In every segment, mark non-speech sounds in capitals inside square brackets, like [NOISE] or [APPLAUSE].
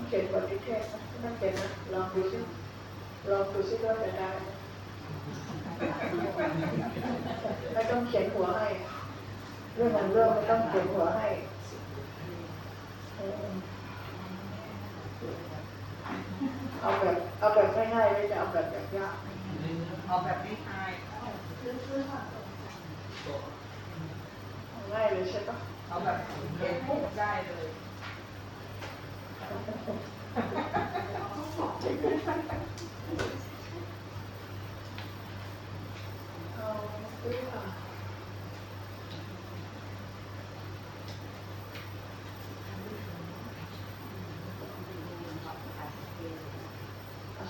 ต้องเขียนบทนิเทศนะไม่ต้องเขียนนะลองดูสิลองดูสิว่าจะได้ไม่ต้องเขียนหัวให้ เรื่องของเรื่องไม่ต้องเขียนหัวให้เอาแบบเอาแบบง่ายๆไม่จะเอาแบบยากเอาแบบไม่ายๆง่ายเลยใช่ปะเอาแบบเห็นปุ๊บได้เลย เอาด้วยค่ะเอา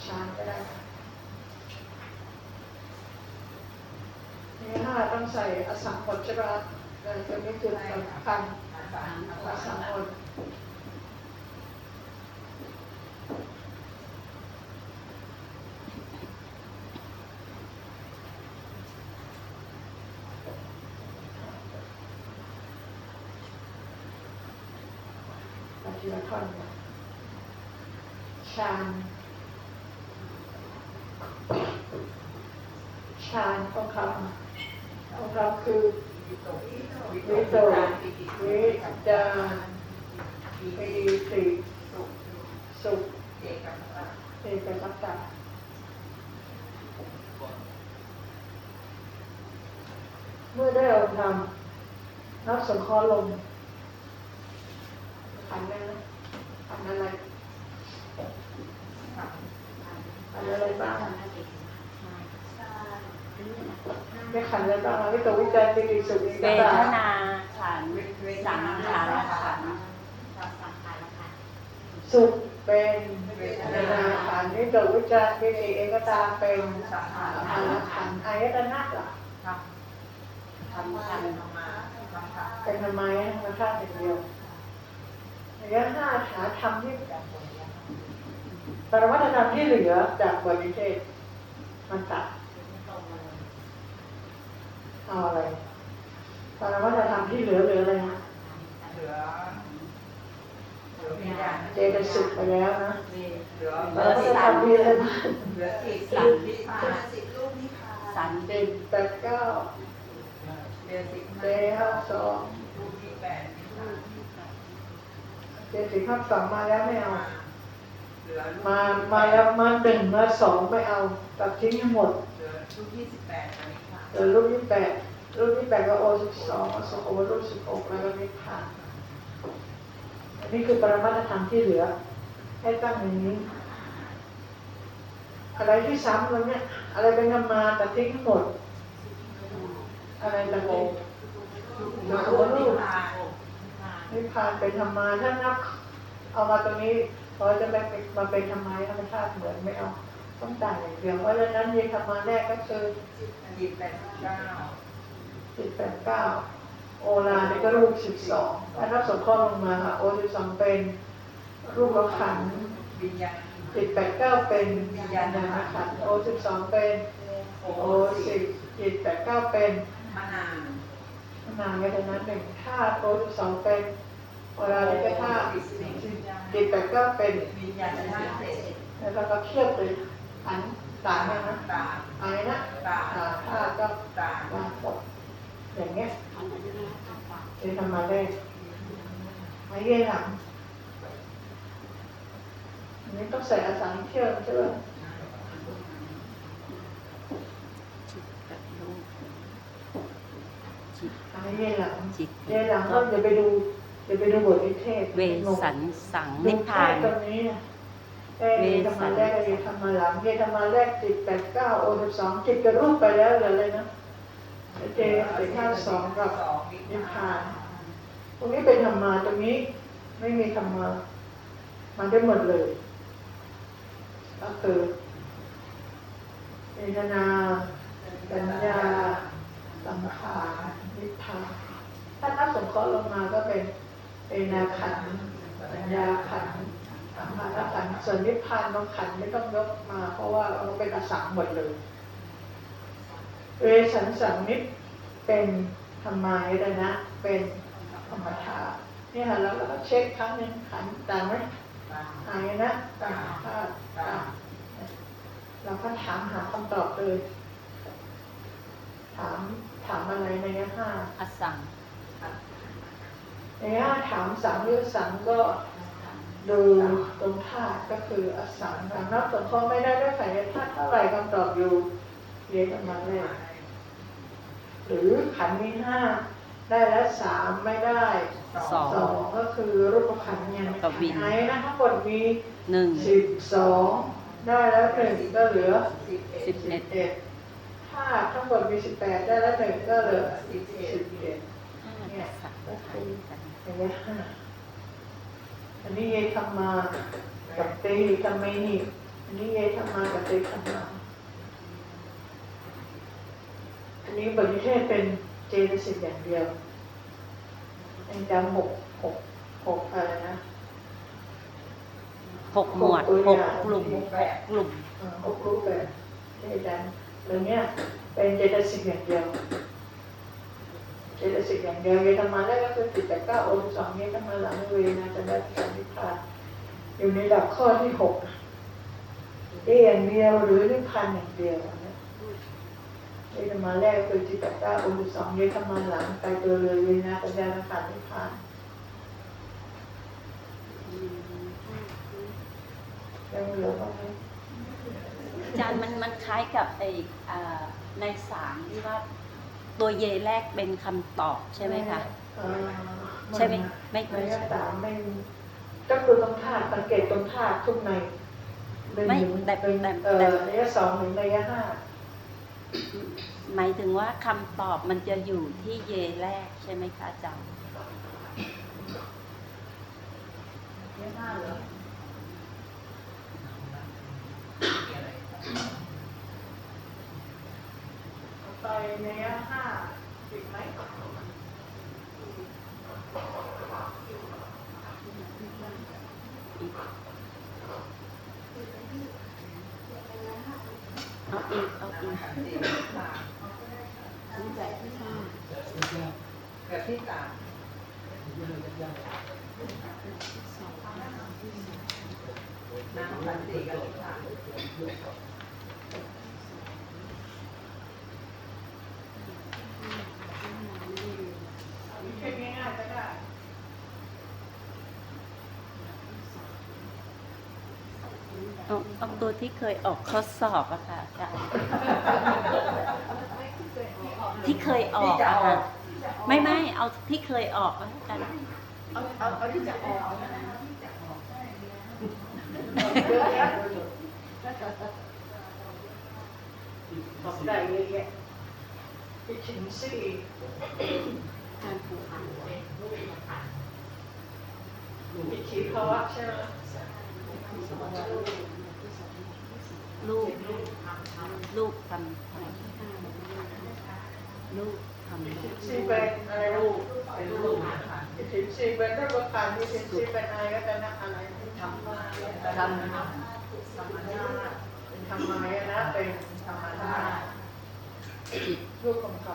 ชามก็ได้ค่ะนี่ห้าต้องใส่อสังหมดใช่ปะเออตัวนี้คือสำคัญ อาสา อสังหมดเอาทีละท่อนก่อน ชานชานของคำของเราคือวิโตวิวิจารปีติสุขเอกกับพระเอกสัตะเมื่อได้เราทำนับสงเคราะห์ลงขันนั้นนะขันอะไรขัน อะไรบ้างไม่ขันอะไรบ้างวิโตวิจารปีติสุขเอกเวสัตทตะนาขันธ์สังขารขันธ์สุขเป็นเวทนาขันธ์วิโตวิจารปีติเอกตาเป็นสังขารขันธ์ขันธ์อายตนะล่ะทำทำขันธรรมาทำขันเป็นทำไมธรรมชาติอย่างเดียวระยะห้าหาธรรมที่ ปรมัตถธรรมที่เหลือจากบทนิเทศมันตัดเอาอะไรปรมัตถธรรมที่เหลือเหลืออะไรนะเหลือเหลือเจตสิกไปแล้วนะเหลือปรมัตถธรรมมีอะไรบ้างเหลือจิตสันติภาสันเจ็ดแปดเก้าเหลือสิบเจห้าสองรูปที่แปดสิบห้าสองมาแล้วไม่เอา มามาแล้วมาหนึ่งมาสองไม่เอาตัดทิ้งให้หมดเหลือรูปที่สิบแปดอันนี้ค่ะเออรูปที่แปดรูปที่แปดก็โอสิบสองอสโอรูปสิบหกแล้วก็นิพพานอันนี้คือปรมัตถธรรมที่เหลือ ให้ตั้งอย่างนี้ อะไรที่ซ้ำแล้วเนี่ยอะไรเป็นธรรมาแต่ทิ้งทั้งหมด อะไรตะโกเหลือรูปที่พานิพพานเป็นธรรมาถ้านับเอามาตรงนี้ พอจะไปเป็นมาเป็นธรรมธรรมชาติเหมือนไม่เอาต้องต่างอย่างเดียวเพราะฉะนั้นยีธรรมาแรกก็คือจิตแปดเก้าสิบแปดเก้าโอลาเนี่ยก็รูปสิบสองถ้านับสงเคราะห์ลงมาค่ะโอสิบสองเป็น รูปขันธ์วิญญาณสิบแปดเก้าเป็นวิญญาณขันโอสิบสองเป็นโอสิบสิบแปดเก้าเป็นมานานนามเวทนาหนึ่งธาตุโอสิบสองเป็นโอลาเนี่ยก็ธาตุสิบ แปดเก้าเป็นวิญญาณธาตุเจ็ดแล้วเราก็เทียบเลยขันธ์ต่างกันนะตาอะไรนะตาอ่าธาตุก็ตาต่างหมดอย่างเงี้ยเป็นธรรมะแรกไม่เย่หลังอันนี้ต้องใส่อสังเชื่อมใช่ไหมอันนี้เย่หลังจิตเย่หลังก็อย่าไปดู อย่าไปดูบทนิเทศเวสันสังดูนิพพานแค่ตรงนี้นะแค่เยธรรมะแรกกับเยธรรมะหลังเยธรรมะแรกจิตแปดเก้าโอสิบสองจิตกับรูปไปแล้วเหลืออะไรนะเจสิบห้าสองกับสองวินิพญพาญาน ตรงนี้เป็นธรรมาตรงนี้ ไม่มีธรรมามันได้หมดเลย ก็คือเวทนาสัญญาสังขารนิพพานถ้านับสงเคราะห์ลงมาก็เป็น เวทนาขันธ์สัญญาขันสังขารขันส่วนนิพพานบางขันไม่ต้องยกมา เพราะว่าเราเป็นอสังหมดเลย เวสันสังนิพเป็นธรรมายนะ เป็นธรรมทานนี่ค่ะแล้วเราก็เช็คครั้งหนึ่งขันตางไหมตาหายนะตาธาตุตาเราก็ถามหาคำตอบเลย ถามถามอะไรในยะห้าอสัง ในยะห้าถามสังหรือสังก็ดูตรงธาตุก็คืออสังนะนับส่วนข้อไม่ได้ด้วยไขธาตุเท่าไหร่คำตอบอยู่เรียนออกมาเลยหรือขันธ์มีห้าได้แล้วสามไม่ได้สองสองก็คือรูปขันธ์ยังไม่กับวิญหายนะทั้งหมดมีหนึ่งสิบสองได้แล้วหนึ่งก็เหลือสิบเอ็ดสิบเอ็ดเอ็ดถ้าทั้งหมดมีสิบแปดได้แล้วหนึ่งก็เหลือสิบเอ็ดเอ็ดห้าสังก็คือ กันอย่างเงี้ยห้าอันนี้เยธรรมากับเตธรรมินีอันนี้เยธรรมากับเตธรรมาอันนี้บทนิเทศเป็นเจตสิกอย่างเดียวเป็นจำหกหกหกอะไรนะหกหมวดหกกลุ่มหกกลุ่มอ่าหกรูปแบบที่อาจารย์เรื่องเนี้ยเป็นเจตสิกอย่างเดียว เจตสิกอย่างเดียวเยธรรมาแรกก็คือจิตแต่ก้าองค์สองเยธรรมาหลังเวนะจะได้สันนิพพานอยู่ในหลักข้อที่หกเออย่างเดียวหรือนิพพานอย่างเดียวนะเยธรรมาแรกคือจิตแต่ก้าองค์สองเยธรรมาหลังไปตัวเลยเวนะจะได้สันนิพพานยังเหลือบ้างไหมอาจารย์มันมันคล้ายกับไอ้อ่าในสามที่ว่า ตัวเยแรกเป็นคำตอบใช่ไหมคะ เอ่อใช่ไหมไม่ในไม่ยะใช่ สามไม่ก็คือตรงธาตุสังเกตตรงธาตุทุกในเป็นไม่หนึ่งแต่เป็นแต่เอ่แต่อในยะสองถึงในยะห้าหมายถึงว่าคำตอบมันจะอยู่ที่เยแรกใช่ไหมคะอาจารย์ เยอะมากเลยไในยะห้าอีกไหมเอาอีก เอาอีกสี่สามแบบที่สามน้ำขันสี่กับที่สาม แค่ง่ายๆก็ได้ เอาเอาตัวที่เคยออกข้อสอบอะค่ะอาจารย์ที่เคยออกอะค่ะไม่ไม่เอาที่เคยออกแล้วกันเอาเอาเอาที่จะออกนะเยอะแยะไปหมดบอกได้เยอะแยะไปถึงสี่อิทธิภาวะใช่ไหม ลูก ลูกทำลูกทำลูกทำสี่เป็นอะไรลูกเป็นลูกอิทธิสี่เป็นรูปประคันอิทธิสี่เป็นอะไรก็จะนะอะไรทำมาทำสมณะทำไมนะเป็นธรรมดาจิตรูปของค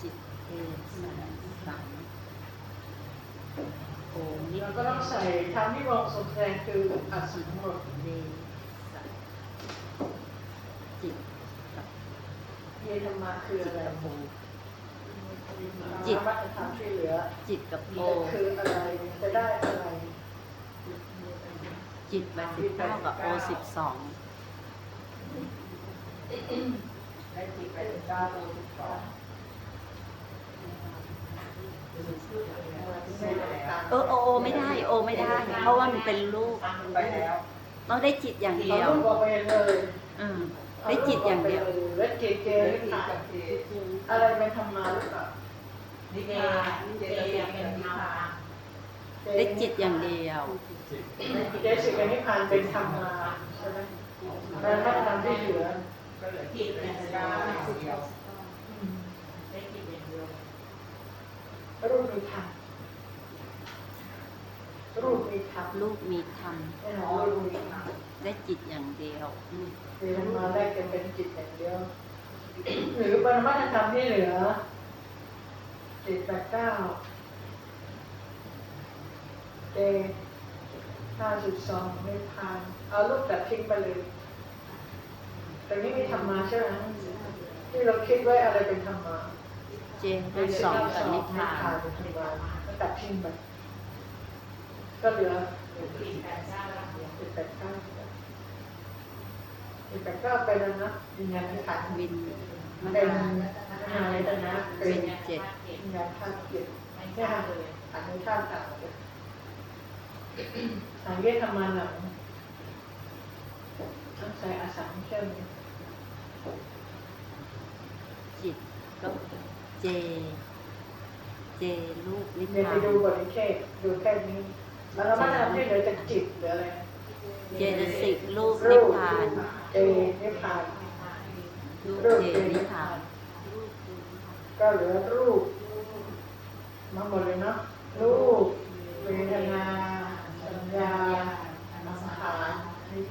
จิตเอสังสังโอำนิเราก็ต้องใส่ทำที่มองสมแสดงคืออัศหมดเดสัง จิตกับเยธรรมาคืออะไรโอจิตวัฒนธรรมที่เหลือ จิตกับโอจะคืออะไรจะได้อะไร จิตแปดสิบเก้ากับโอสิบสองได้จิตไปถึงเก้าโลสิบสองเออโอโอไม่ได้ โอไม่ได้ เพราะว่ามันเป็นรูปไปแล้วต้องได้จิตอย่างเดีเรายวลูกออกไปเลยอืม ได้จิตอย่างเดียวแล้วจิตเจเจริจิญตกับเจอะไรเป็นธรรมาหรือเปล่านิพพานเจตสิกเป็นนิพพานได้จิตอย่างเดียวเจสิกกับนิพพานเป็นธรรมาใช่ไหมแล้ววัฒนธรรมที่เหลือก็เหลือจิตเป็นเก้าเดียวได้จิตเป็นเดียวรูปมีธรรมรูปมีธรรมลูกมีธรรมแน่นอนรูปมีธรรม ได้จิตอย่างเดียวเรียนมาแรกจะเป็นจิตอย่างเดียว หรือปรมัตถธรรมที่เหลือจิตแปดเก้าเจถ้าห้าสิบสองนิพพาน เอารูปตัดทิ้งไปเลยแต่นี่มีธรรมาใช่ไหมที่เราคิดไว้อะไรเป็นธรรมาเจนรูปสองกับนิพพานเป็นธรรมาก็ตัดทิ้งไปก็เหลือปีแปดเก้าหลังเดียวสิบแปดเก้าสิบ แปดเก้าเป็นอะไรนะวิญญาณขันธ์วินมเป็นหาอะไรนะนะเป็เป็นนเจ็ดวิญญาณธาตุเจ็ดไม่ทราบเลยอันนี้ธาตุต่างกันสังเวชธรรมาหนังต้องใช้อาสังเชื่อมจิตก็เจ เจรูปนิพเดี๋ยวพาไปนดูบทนิเทศดูแค่นี้แล้วเราไม่ทำที่เหลือจากจิตหรืออะไรเจตสิกรูปนิพพาน เจนิพพานรูปเจนิพพานก็เหลือรูปมาหมดเลยเนาะรูปเวทนาสัญญาสังขาร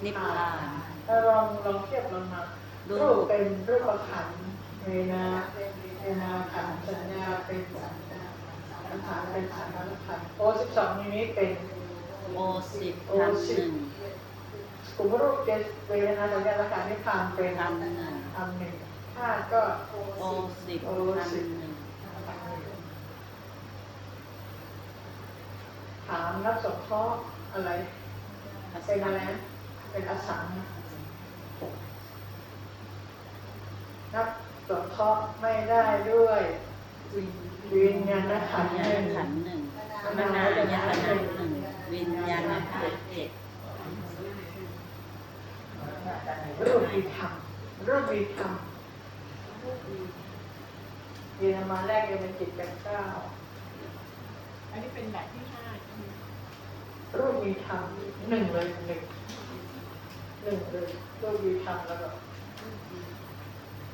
นิพพานถ้าลองลองเทียบลองมารูรูปเป็นรูปขันเวนาเวนาขันสัญญาเป็นสัญญาสังขารเป็นสังขารขันธ์โอสิบสองนี้เป็นโอสิบพันหนึ่ งกลุ่มรูปเจตเวทนาสัญญาสังขารนิพพานเป็นพันหนึ่งอันหนึ่งห้าก็โอสิบพันหนึ่งถามนับสงเคราะห์อะไรเป็นอะไรนะเป็นอสังนับสงเคราะห์ไม่ได้ด้วยวิญญาณขันธ์หนึ่งขันธ์หนึ่งมนายตนะหนึ่งวิญญาณธาตุเจ็ด รูปมีธรรมรูปมีธรรมเรียนมาแรกยังเป็นจิตเป็นเก้าอันนี้เป็นแบบที่ห้ารูปมีธรรมหนึ่งเลยหนึ่งหนึ่งเลยรูปมีธรรมแล้วก็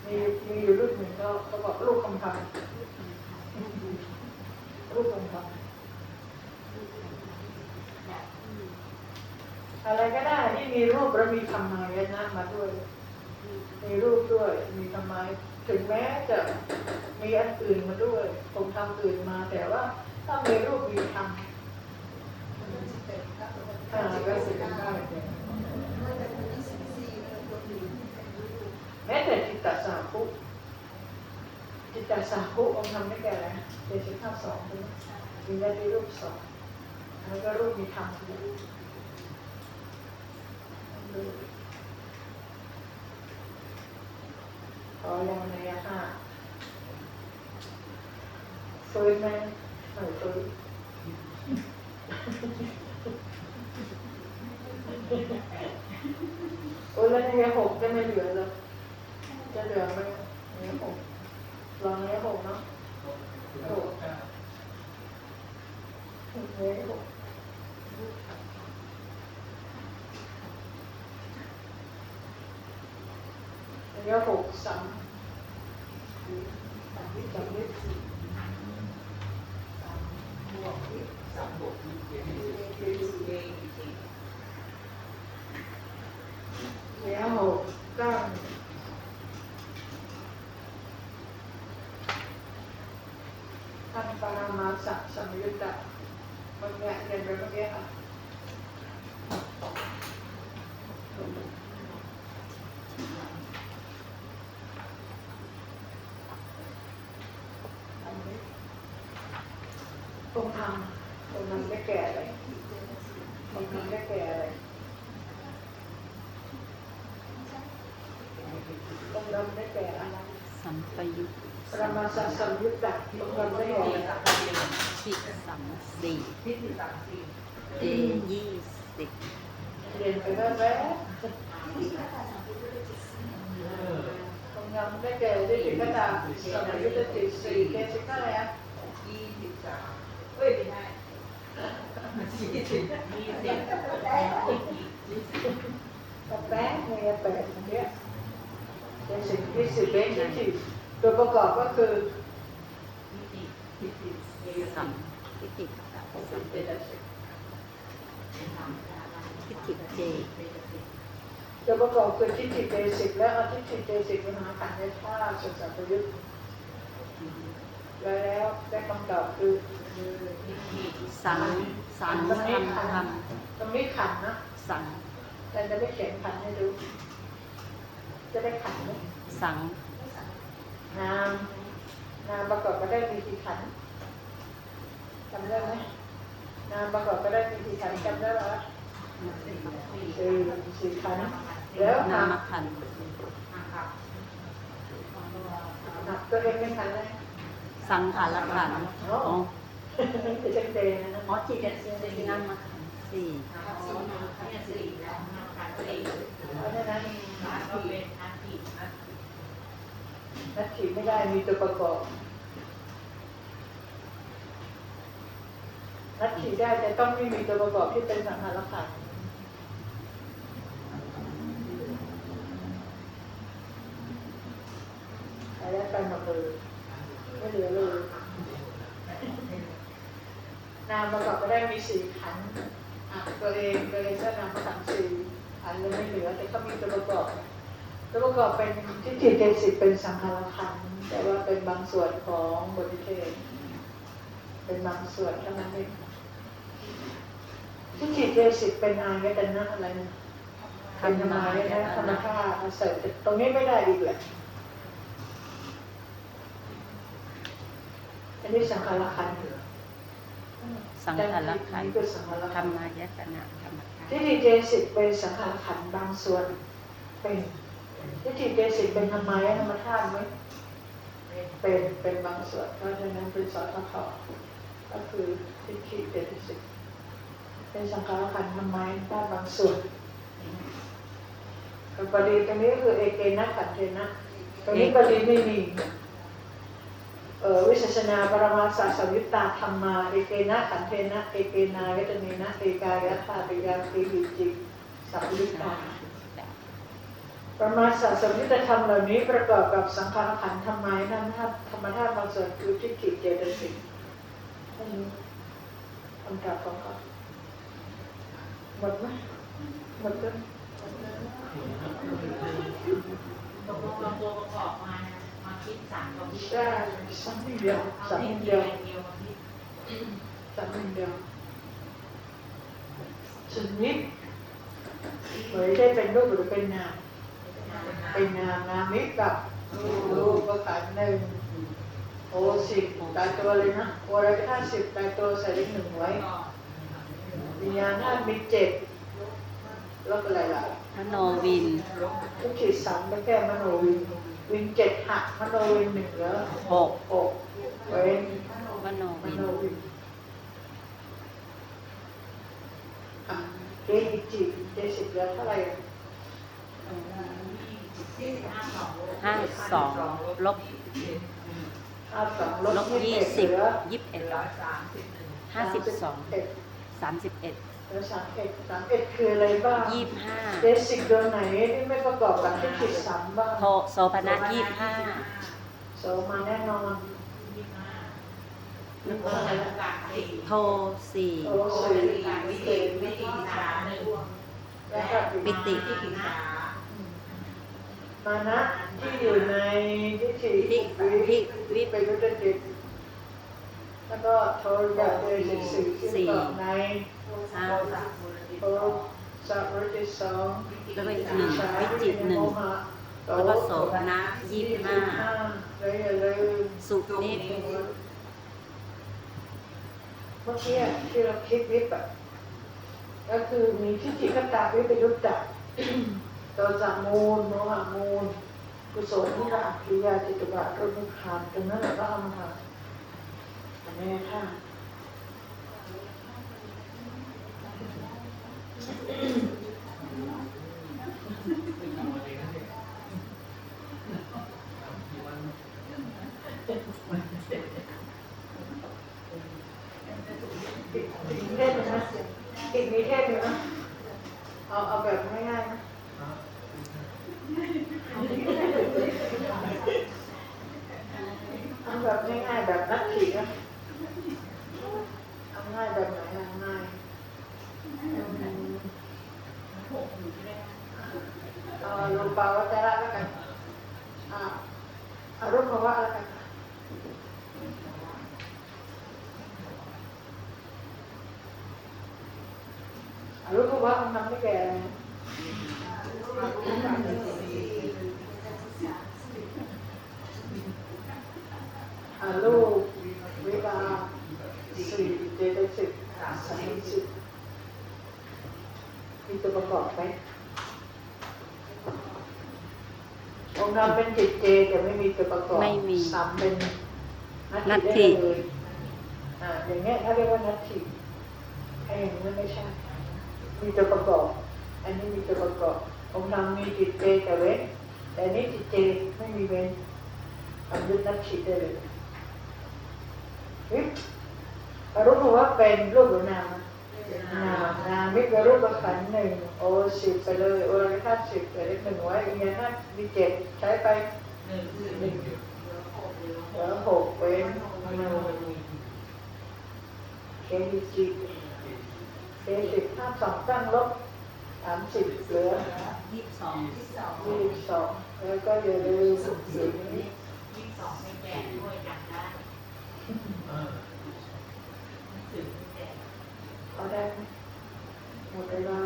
มีมีอยู่รูปหนึ่งก็เขาบอกรูปคำพันรูปคำพัน อะไรก็ได้ที่มีรูปแล้วมีธรรมายนะมาด้วย มีรูปด้วย มีธรรมายถึงแม้จะมีอันอื่นมาด้วยคงทำอื่นมา แต่ว่าถ้ามีรูปมีธรรมอ่าก็สิบได้แม้แต่จิตตสาภุจิตตสาภุองค์ทำได้แก่อะไรเจ็ดสิบห้าสองใช่ไหมมีได้ที่รูปสองแล้วก็รูปมีธรรม ด้วยขอยังในยะห้าฟื้นไหมไม่ฟื้นโอ้ยแล้วในหกจะไม่เหลือเลยจะเหลือไหมในหกลองในหกเนาะหกในหก ในหกสามสามวิสามวิในหกเก้าท่านปรามาสัสสมยุตตะเมื่อกี้เรียนไปเมื่อกี้ค่ะ คง ทำคงทำได้แก่อะไรคงทำได้แก่อะไรคงทำได้แก่อะไรสัมปยุตปรมาสัสสัมยุตตะคงทำได้แก่อะไรพิสัมสี่ที่สิบสามสี่เจยี่สิบเรียนไปแล้วแล้วคงทำได้แก่ได้ถึงกระดาษสัมยุตติสี่เกสิบเท่าไหร่อะยี่สิบสาม เอ้ยไม่ได้ยี่สิบยี่สิบกระแป๊ะเนี่ยแปดอย่างเงี้ยเกสิบยี่สิบเบสยี่สิบตัวประกอบก็คือสัมพิติสัมเจ็ดสิบพิติเจตัวประกอบคือทิฏฐิเบสิกและอทิฏฐิเบสิกเป็นหาขันธ์ในท่าสุดสัพยุตแล้วได้คำตอบคือ สังสังทำทำมันไม่ขันนะสังแต่จะไม่เขียนขันให้รู้จะได้ขันไหมสังนามนามประกอบก็ได้มีกี่ขันจำได้ไหมนามประกอบก็ได้มีกี่ขันจำได้ไหมสี่สี่ขันแล้วนามขันตัวเองเป็นขันเลยสังขารขันอ๋อ คือจะเป็นอ๋อจีนกัเซีนนั่งมาสี่สี่แล้วนะคะสี่เพราะฉะนั้นมากี่นอาทิตย์นักขีดไม่ได้มีตัวประกอบนักขีดได้แต่ต้องไม่มีตัวประกอบที่เป็นสังหารขันแล้วไปมาเลยไม่เหลือเลย นามประกอบไปได้มีสี่ขันตัวเองตัวเองก็นามขันสี่อันเลยไม่เหลือ แต่ก็มีตัวประกอบ ตัวประกอบเป็นที่จิตเจสิกเป็นสังขารขันแต่ว่าเป็นบางส่วนของบทเทศเป็นบางส่วนเท่านั้นเองที่จิตเจสิกเป็นอายตนะอะไรเป็นธรรมายนะธรรมชาติเสริมตรงนี้ไม่ได้อีกแหละอันนี้สังขารขันธ์ สังขารขันธรรมายตนะธรรมทิฏฐิเจสิกเป็นสังขารขันบางส่วน เป็นที่ฐิเจสิกเป็นธรรมายธรรมธาตุไหมเป็นเป็นบางส่วนเพราะฉะนั้นเป็นสอทขก็คือที่ฐิเจสิกเป็นสังขารขันธรรมายธาตุบางส่วนประเด็นตรงนี้คือเอเกนะขันเทนะตรงนี้ปฏิไม่มี วิสัชนาปรมาสาสวิตาธรรมาเอเกนะขันเทนะเอเกนายตเนนะเอกายตาติยาติหิจิสัพพิตาปรมาสาสวิตธรรมเหล่านี้ประกอบกับสังขารขันธ์รรมายนั้นธรรมธาตุบางส่วนคือทิฏฐิเจตสิกคำตอบของเขาหมดไหมหมดแล้วตกลงเราตัวประกอบมา มาคิดสามตรงนี้ได้สักนิดเดียวสักนิดเดียวสักนิดเดียวชนิดเผยได้เป็นรูปหรือเป็นนามเป็นนามนามิกับรูปกระการหนึ่งโอสิบตายตัวเลยนะโอระห้าสิบตายตัวใส่เลขหนึ่งไว้วิญญาณห้ามีเจ็ดแล้วก็อะไรล่ะมโนวินทุกขีดสามไปแก้มโนวิน วินเจ็ดหักมโนวินหนึ่งแล้วหกหกเว้นมโนวินเจ็ดจิตเจ็ดสิบแล้วเท่าไหร่ห้าสองลบห้าสองลบยี่สิบยี่สิบเอ็ดห้าสิบสองสามสิบเอ็ด แล้วสามเอ็ดสามเอ็ดคืออะไรบ้างยี่ห้าเดซิกตัวไหนที่ไม่ประกอบกับที่ผิดสามบ้างโทโสปนายี่ห้าโสมาแน่นอนโทสี่ปิติมานะที่อยู่ในทิฏฐิรีบไปยุทธจิตแล้วก็โทรบะเดชสี่ที่ประใน แล้วก็อีกหนึ่งวิจิตหนึ่งแล้วก็โสมนะยี่สิบห้าสุนิพเมื่อกี้ที่เราคิดวิปอะก็คือมีทิฏฐิคตาวิปยุตตะโทสะมูลโมหะมูลกุศลที่เราอภิญาจิตุบะรุนคานตรงนั้นเราก็เอาะแต่แม่ค่ะ Thank [CLEARS THROAT] you. รู้ภาวะมันไม่แก่ลูกเวลาสี่เจตสิบสามสิบมีตัวประกอบไหมองค์นามเป็นจิตเจแต่ไม่มีตัวประกอบไม่มีสามเป็นนัตถิได้เลยอ่าอย่างเงี้ยถ้าเรียกว่านัตถิไอ้อย่างนี้ไม่ใช่ มีตัวประกอบ อันนี้มีตัวประกอบองค์นามมีจิตเจแต่เว้นแต่อันนี้จิตเจไม่มีเว้นทำด้วยนัตถิได้เลยเฮ้ยรู้ไหมว่าเป็นรูปหรือนามนามนามวิปรูปขันธ์หนึ่งโอสิบไปเลยโอริทัศสิบแต่เลขหนึ่งไว้อีกอย่างนั้นมีเจ็ดใช้ไปหนึ่งคือหนึ่งเหลือหกเหลือเหลือหกเว้นโนเคดีจิ เคสิบห้าสองตั้งลบสามสิบเหลือยี่สิบสองที่สองยี่สิบสองแล้วก็อย่าลืมสิ่งนี้ยี่สิบสองไม่แก่ด้วยจำได้ถึงแก่เอาได้ไหมหมดเวลา